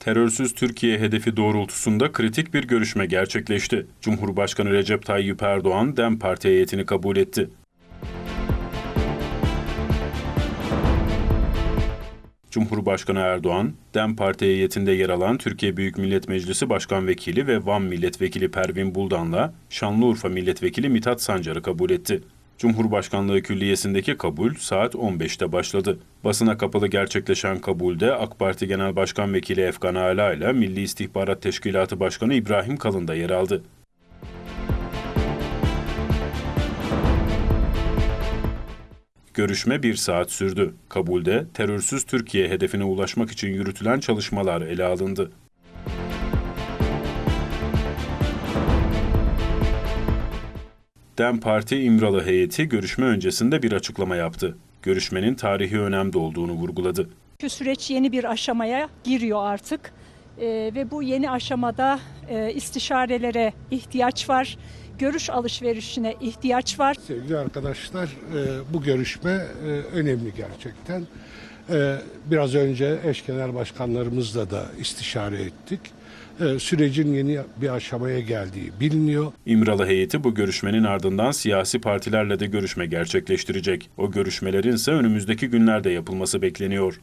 Terörsüz Türkiye hedefi doğrultusunda kritik bir görüşme gerçekleşti. Cumhurbaşkanı Recep Tayyip Erdoğan DEM Parti heyetini kabul etti. Cumhurbaşkanı Erdoğan, DEM Parti heyetinde yer alan Türkiye Büyük Millet Meclisi Başkan Vekili ve Van Milletvekili Pervin Buldan'la Şanlıurfa Milletvekili Mithat Sancar'ı kabul etti. Cumhurbaşkanlığı Külliyesi'ndeki kabul saat 15'te başladı. Basına kapalı gerçekleşen kabulde AK Parti Genel Başkan Vekili Efkan Ala ile Milli İstihbarat Teşkilatı Başkanı İbrahim Kalın da yer aldı. Görüşme bir saat sürdü. Kabulde terörsüz Türkiye hedefine ulaşmak için yürütülen çalışmalar ele alındı. DEM Parti İmralı heyeti görüşme öncesinde bir açıklama yaptı. Görüşmenin tarihi önemde olduğunu vurguladı. Çünkü süreç yeni bir aşamaya giriyor artık Ee, ve bu yeni aşamada e, istişarelere ihtiyaç var, görüş alışverişine ihtiyaç var. Sevgili arkadaşlar, e, bu görüşme e, önemli gerçekten. E, Biraz önce eş genel başkanlarımızla da istişare ettik. Sürecin yeni bir aşamaya geldiği biliniyor. İmralı heyeti bu görüşmenin ardından siyasi partilerle de görüşme gerçekleştirecek. O görüşmelerin ise önümüzdeki günlerde yapılması bekleniyor.